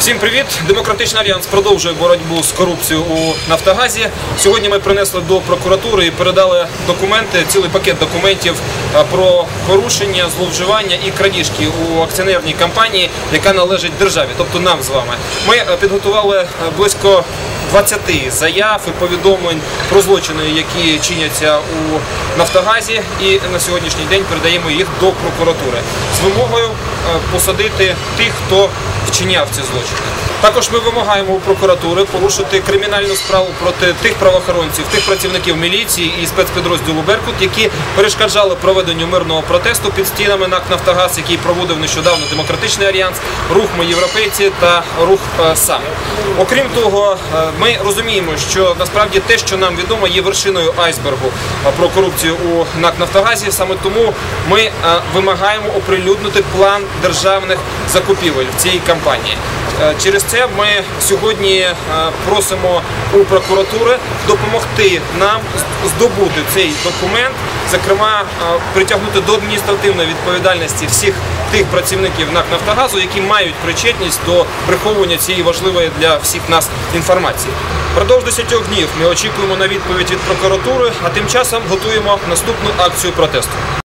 Всім привіт! Демократичний альянс продовжує боротьбу з корупцією у Нафтогазі. Сьогодні ми принесли до прокуратури і передали документи, цілий пакет документів е, про порушення, зловживання і крадіжки у акціонерній компанії, яка належить державі, тобто нам з вами. Ми е, підготували е, близько 20 заяв і повідомлень про злочини, які чиняться у Нафтогазі, і на сьогоднішній день передаємо їх до прокуратури з вимогою е, посадити тих, хто вчиняв ці злочини. Також ми вимагаємо у прокуратури порушити кримінальну справу проти тих правоохоронців, тих працівників міліції і спецпідрозділу Беркут, які перешкоджали проведенню мирного протесту під стінами НАК Нафтогаз, який проводив нещодавно демократичний альянс, рух ми європейці та рух е, сам. Окрім того, е, ми розуміємо, що насправді те, що нам відомо, є вершиною айсбергу е, про корупцію у НАК Нафтогазі. Саме тому ми е, вимагаємо оприлюднити план державних закупівель в цій компанії. Е, Через це ми сьогодні просимо у прокуратури допомогти нам здобути цей документ, зокрема е, притягнути до адміністративної відповідальності всіх тих працівників НАК Нафтогазу, які мають причетність до приховування цієї важливої для всіх нас інформації. Продовж 10 днів ми очікуємо на відповідь від прокуратури, а тим часом готуємо наступну акцію протесту.